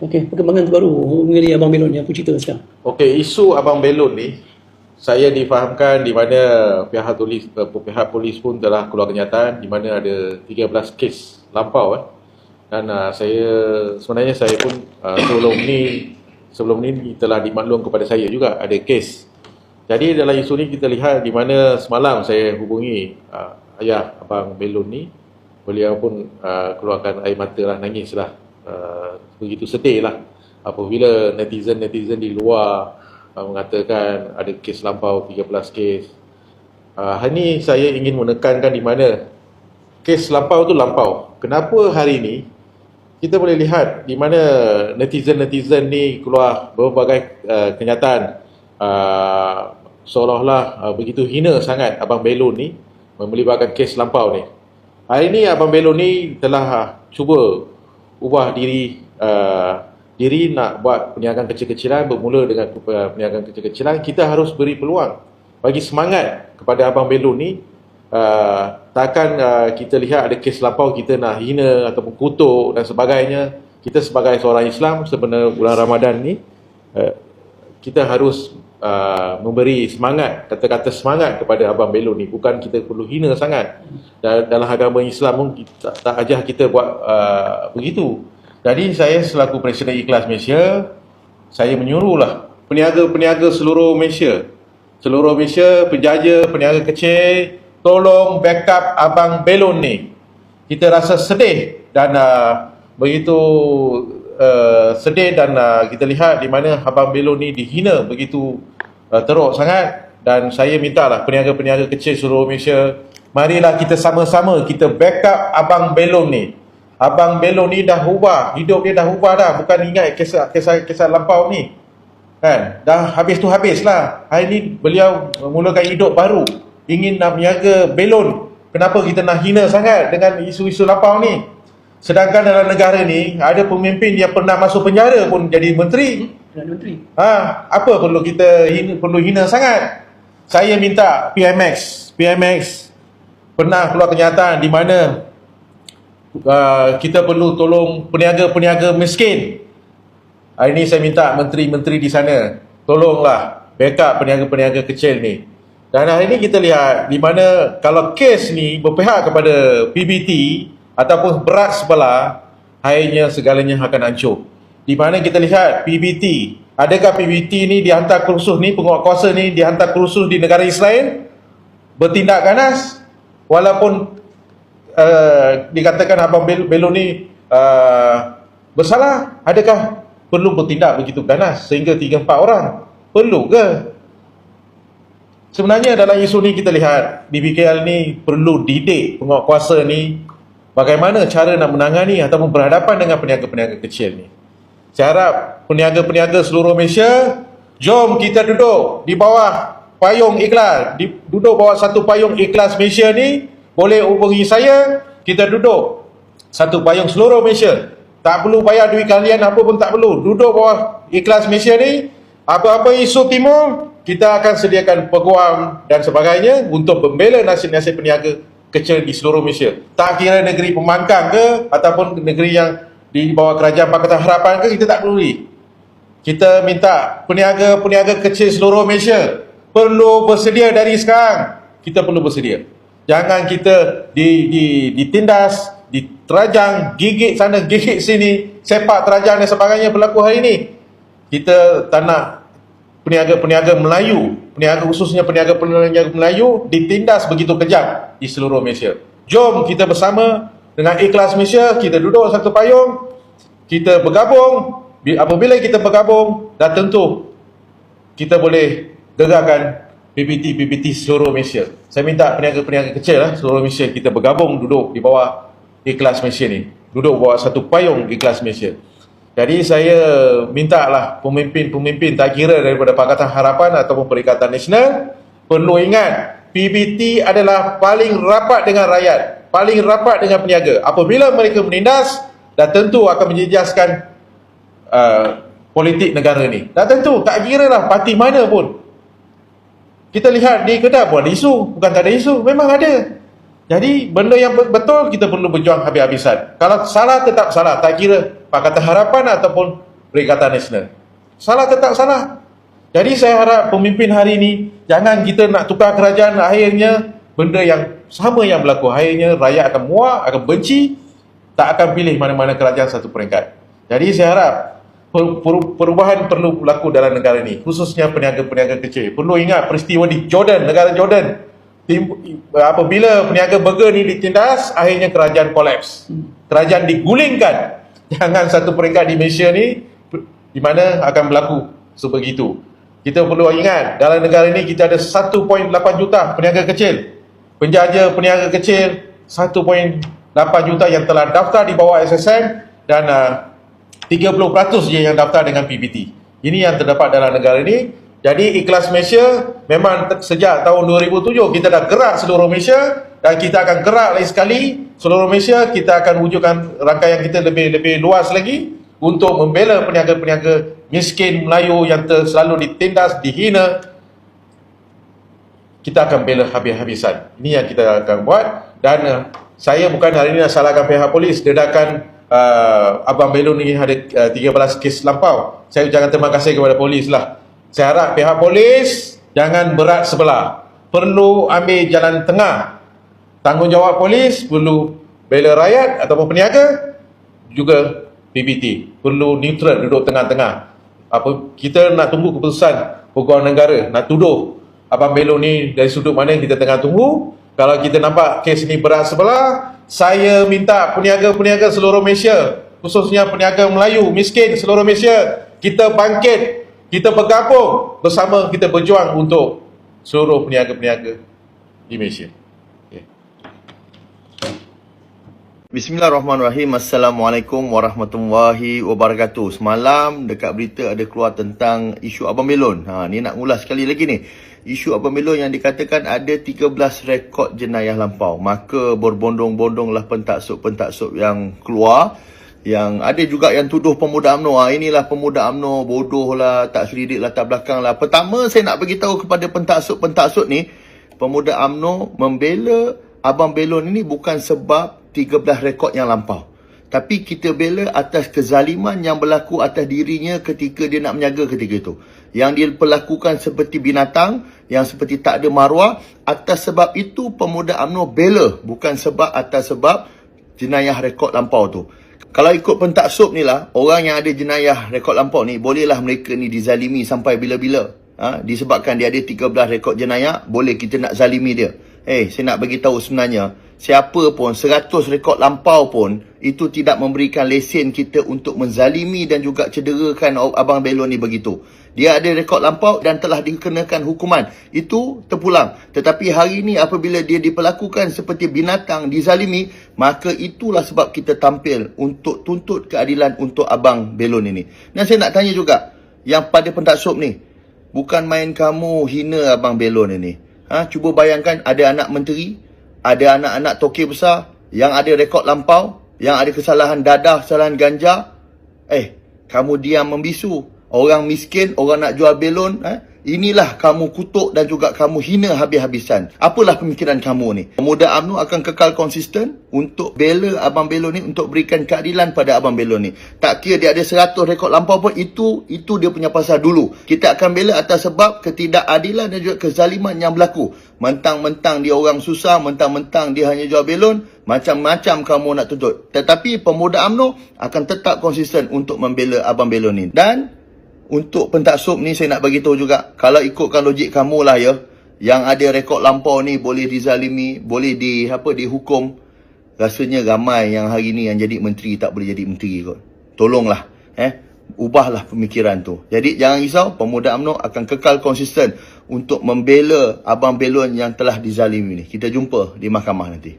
Okey, perkembangan terbaru mengenai Abang Belon yang aku cerita sekarang. Okey, isu Abang Belon ni saya difahamkan di mana pihak polis uh, pihak polis pun telah keluar kenyataan di mana ada 13 kes lampau eh. Dan uh, saya sebenarnya saya pun uh, sebelum ni sebelum ni telah dimaklum kepada saya juga ada kes. Jadi dalam isu ni kita lihat di mana semalam saya hubungi uh, ayah Abang Belon ni beliau pun uh, keluarkan air mata lah, nangis lah. Uh, begitu sedih lah apabila netizen-netizen di luar uh, mengatakan ada kes lampau 13 kes. Uh, hari ini saya ingin menekankan di mana kes lampau tu lampau. Kenapa hari ini kita boleh lihat di mana netizen-netizen ni keluar berbagai uh, kenyataan uh, seolah-olah uh, begitu hina sangat Abang Belon ni melibatkan kes lampau ni. Hari ini Abang Belon ni telah uh, cuba ubah diri uh, diri nak buat perniagaan kecil-kecilan bermula dengan uh, perniagaan kecil-kecilan kita harus beri peluang bagi semangat kepada Abang Belon ni uh, takkan uh, kita lihat ada kes lampau kita nak hina ataupun kutuk dan sebagainya. Kita sebagai seorang Islam sebenarnya bulan Ramadan ni uh, kita harus uh, memberi semangat kata-kata semangat kepada Abang Belon ni. Bukan kita perlu hina sangat. Dalam agama Islam pun kita, tak ajar kita buat uh, begitu. Jadi saya selaku Presiden Ikhlas Malaysia, saya menyuruhlah peniaga-peniaga seluruh Malaysia, seluruh Malaysia, penjaja, peniaga kecil, tolong backup Abang Belon ni. Kita rasa sedih dan uh, begitu uh, sedih dan uh, kita lihat di mana Abang Belon ni dihina begitu uh, teruk sangat dan saya mintalah peniaga-peniaga kecil seluruh Malaysia, marilah kita sama-sama kita backup Abang Belon ni. Abang Belon ni dah ubah, hidup dia dah ubah dah, bukan ingat kisah kisah kisah lampau ni. Kan? Dah habis tu habislah. Hari ni beliau memulakan hidup baru. Ingin nak berniaga belon. Kenapa kita nak hina sangat dengan isu-isu lampau ni? Sedangkan dalam negara ni ada pemimpin yang pernah masuk penjara pun jadi menteri. Menteri. Ha, apa perlu kita hina, perlu hina sangat? Saya minta PMX, PMX pernah keluar kenyataan di mana uh, kita perlu tolong peniaga-peniaga miskin. Hari ini saya minta menteri-menteri di sana, tolonglah backup peniaga-peniaga kecil ni. Dan hari ini kita lihat di mana kalau kes ni berpihak kepada PBT ataupun berat sebelah, akhirnya segalanya akan hancur. Di mana kita lihat PBT, adakah PBT ni dihantar kerusuh ni, penguatkuasa ni dihantar kerusuh di negara Israel? Bertindak ganas? Walaupun uh, dikatakan Abang Bel Belon ni uh, bersalah, adakah perlu bertindak begitu ganas sehingga 3-4 orang? Perlu ke? Sebenarnya dalam isu ni kita lihat BBKL ni perlu didik penguatkuasa ni bagaimana cara nak menangani ataupun berhadapan dengan peniaga-peniaga kecil ni. Saya harap peniaga-peniaga seluruh Malaysia, jom kita duduk di bawah payung ikhlas, di, duduk bawah satu payung ikhlas Malaysia ni, boleh hubungi saya, kita duduk satu payung seluruh Malaysia. Tak perlu bayar duit kalian apa pun tak perlu. Duduk bawah ikhlas Malaysia ni, apa-apa isu timur, kita akan sediakan peguam dan sebagainya untuk membela nasib-nasib peniaga kecil di seluruh Malaysia. Tak kira negeri pembangkang ke ataupun negeri yang di bawah kerajaan Pakatan Harapan ke, kita tak peduli. Kita minta peniaga-peniaga kecil seluruh Malaysia perlu bersedia dari sekarang. Kita perlu bersedia. Jangan kita di, di, ditindas, diterajang, gigit sana, gigit sini, sepak terajang dan sebagainya berlaku hari ini. Kita tak nak peniaga-peniaga Melayu, peniaga khususnya peniaga-peniaga Melayu ditindas begitu kejam di seluruh Malaysia. Jom kita bersama dengan ikhlas Malaysia, kita duduk satu payung, kita bergabung, apabila kita bergabung, dah tentu kita boleh gegarkan PPT-PPT seluruh Malaysia. Saya minta peniaga-peniaga kecil lah, seluruh Malaysia kita bergabung duduk di bawah ikhlas Malaysia ni. Duduk bawah satu payung ikhlas Malaysia. Jadi saya minta lah pemimpin-pemimpin tak kira daripada Pakatan Harapan ataupun Perikatan Nasional perlu ingat PBT adalah paling rapat dengan rakyat, paling rapat dengan peniaga. Apabila mereka menindas, dah tentu akan menjejaskan uh, politik negara ni. Dah tentu, tak kira lah parti mana pun. Kita lihat di Kedah pun ada isu, bukan tak ada isu, memang ada. Jadi benda yang betul kita perlu berjuang habis-habisan. Kalau salah tetap salah, tak kira Pakatan Harapan ataupun Perikatan Nasional. Salah tetap salah. Jadi saya harap pemimpin hari ini jangan kita nak tukar kerajaan akhirnya benda yang sama yang berlaku. Akhirnya rakyat akan muak, akan benci, tak akan pilih mana-mana kerajaan satu peringkat. Jadi saya harap per- per- perubahan perlu berlaku dalam negara ini, khususnya peniaga-peniaga kecil. Perlu ingat peristiwa di Jordan, negara Jordan. Apabila peniaga burger ni ditindas, akhirnya kerajaan kolaps. Kerajaan digulingkan. Jangan satu peringkat di Malaysia ni di mana akan berlaku sebegitu. Kita perlu ingat, dalam negara ini kita ada 1.8 juta peniaga kecil. Penjaja peniaga kecil 1.8 juta yang telah daftar di bawah SSM dan uh, 30% je yang daftar dengan PBT. Ini yang terdapat dalam negara ini. Jadi Ikhlas Malaysia memang sejak tahun 2007 kita dah gerak seluruh Malaysia dan kita akan gerak lagi sekali seluruh Malaysia kita akan wujudkan rangkaian kita lebih lebih luas lagi untuk membela peniaga-peniaga miskin Melayu yang selalu ditindas, dihina. Kita akan bela habis-habisan. Ini yang kita akan buat dan uh, saya bukan hari ini nak salahkan pihak polis dedakan uh, Abang Belon ni ada uh, 13 kes lampau. Saya ucapkan terima kasih kepada polis lah. Saya harap pihak polis jangan berat sebelah. Perlu ambil jalan tengah. Tanggungjawab polis perlu bela rakyat ataupun peniaga juga PBT perlu neutral duduk tengah-tengah. Apa kita nak tunggu keputusan pegawai negara nak tuduh Abang Belo ni dari sudut mana kita tengah tunggu. Kalau kita nampak kes ni berat sebelah saya minta peniaga-peniaga seluruh Malaysia khususnya peniaga Melayu miskin seluruh Malaysia kita bangkit kita bergabung bersama kita berjuang untuk seluruh peniaga-peniaga di Malaysia Bismillahirrahmanirrahim. Assalamualaikum warahmatullahi wabarakatuh. Semalam dekat berita ada keluar tentang isu Abang Belon. Ha, ni nak ulas sekali lagi ni. Isu Abang Belon yang dikatakan ada 13 rekod jenayah lampau. Maka berbondong-bondonglah pentaksub-pentaksub yang keluar. Yang ada juga yang tuduh pemuda UMNO. Ha, inilah pemuda UMNO bodoh lah, tak selidik latar belakang lah. Pertama saya nak beritahu kepada pentaksub-pentaksub ni. Pemuda UMNO membela Abang Belon ini bukan sebab 13 rekod yang lampau. Tapi kita bela atas kezaliman yang berlaku atas dirinya ketika dia nak menjaga ketika itu. Yang dia perlakukan seperti binatang, yang seperti tak ada maruah. Atas sebab itu pemuda UMNO bela. Bukan sebab atas sebab jenayah rekod lampau tu. Kalau ikut pentaksub ni lah, orang yang ada jenayah rekod lampau ni, bolehlah mereka ni dizalimi sampai bila-bila. Ha? Disebabkan dia ada 13 rekod jenayah, boleh kita nak zalimi dia. Eh, hey, saya nak bagi tahu sebenarnya, siapa pun 100 rekod lampau pun itu tidak memberikan lesen kita untuk menzalimi dan juga cederakan abang Belon ni begitu. Dia ada rekod lampau dan telah dikenakan hukuman. Itu terpulang. Tetapi hari ini apabila dia diperlakukan seperti binatang dizalimi, maka itulah sebab kita tampil untuk tuntut keadilan untuk abang Belon ini. Dan saya nak tanya juga yang pada pentaksub ni, bukan main kamu hina abang Belon ini. Ha, cuba bayangkan ada anak menteri, ada anak-anak toke besar yang ada rekod lampau, yang ada kesalahan dadah, kesalahan ganja. Eh, kamu diam membisu. Orang miskin, orang nak jual belon, eh? Inilah kamu kutuk dan juga kamu hina habis-habisan. Apalah pemikiran kamu ni? Pemuda UMNO akan kekal konsisten untuk bela Abang Belon ni, untuk berikan keadilan pada Abang Belon ni. Tak kira dia ada 100 rekod lampau pun, itu itu dia punya pasal dulu. Kita akan bela atas sebab ketidakadilan dan juga kezaliman yang berlaku. Mentang-mentang dia orang susah, mentang-mentang dia hanya jual belon, macam-macam kamu nak tuntut. Tetapi pemuda UMNO akan tetap konsisten untuk membela Abang Belon ni. Dan untuk pentaksub ni saya nak bagi tahu juga kalau ikutkan logik kamu lah ya yang ada rekod lampau ni boleh dizalimi boleh di apa dihukum. Rasanya ramai yang hari ni yang jadi menteri tak boleh jadi menteri kot. Tolonglah eh. Ubahlah pemikiran tu. Jadi jangan risau pemuda UMNO akan kekal konsisten untuk membela abang belon yang telah dizalimi ni. Kita jumpa di mahkamah nanti